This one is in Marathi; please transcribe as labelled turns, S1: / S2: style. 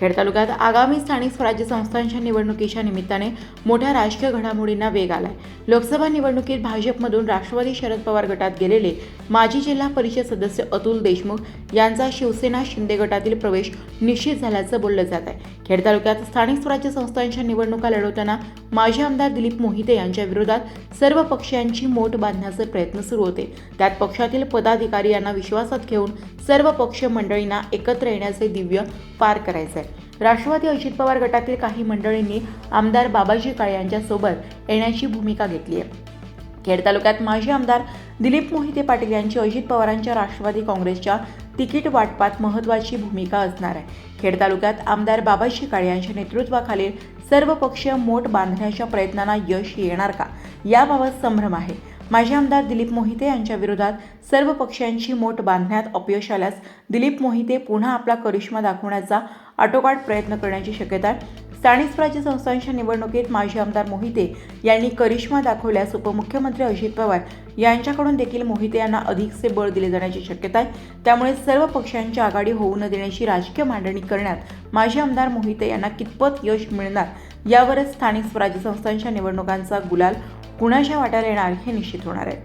S1: खेड तालुक्यात आगामी स्थानिक स्वराज्य संस्थांच्या निवडणुकीच्या निमित्ताने मोठ्या राजकीय घडामोडींना वेग आलाय. लोकसभा निवडणुकीत भाजपमधून राष्ट्रवादी शरद पवार गटात गेलेले माजी जिल्हा परिषद सदस्य अतुल देशमुख यांचा शिवसेना शिंदे गटातील प्रवेश निश्चित झाल्याचं बोललं जात आहे. खेड तालुक्यात स्थानिक स्वराज्य संस्थांच्या निवडणुका लढवताना माजी आमदार दिलीप मोहिते यांच्या विरोधात सर्व पक्षांची मोठ बांधण्याचे प्रयत्न सुरू होते. त्यात पक्षातील पदाधिकारी यांना विश्वासात घेऊन सर्व पक्ष मंडळींना एकत्र येण्याचे दिव्य पार करायचं आहे राष्ट्रवादी अजित पवार गटातील काही मंडळींनी आमदार बाबाजी काळे यांच्यासोबत येण्याची भूमिका घेतली आहे. खेड तालुक्यात माजी आमदार दिलीप मोहिते पाटील यांची अजित पवारांच्या राष्ट्रवादी काँग्रेसच्या तिकीट वाटपात महत्त्वाची भूमिका असणार आहे. खेड तालुक्यात आमदार बाबाजी काळे यांच्या नेतृत्वाखालील सर्व पक्ष मोठ बांधण्याच्या प्रयत्नांना यश येणार का? याबाबत संभ्रम आहे. माजी आमदार दिलीप मोहिते यांच्या विरोधात सर्व पक्षांची मोठ बांधण्यात अपयश आल्यास दिलीप मोहिते पुन्हा आपला करिश्मा दाखवण्याचा आटोकाट प्रयत्न करण्याची शक्यता आहे स्थानिक स्वराज्य संस्थांच्या निवडणुकीत माजी आमदार मोहिते यांनी करिश्मा दाखवल्यास उपमुख्यमंत्री अजित पवार यांच्याकडून देखील मोहिते यांना अधिकचे बळ दिले जाण्याची शक्यता आहे. त्यामुळे सर्व पक्षांची आघाडी होऊ न देण्याची राजकीय मांडणी करण्यात माजी आमदार मोहिते यांना कितपत यश मिळणार यावरच स्थानिक स्वराज्य संस्थांच्या निवडणुकांचा गुलाल कुणाच्या वाट्याला येणार हे निश्चित होणार आहे.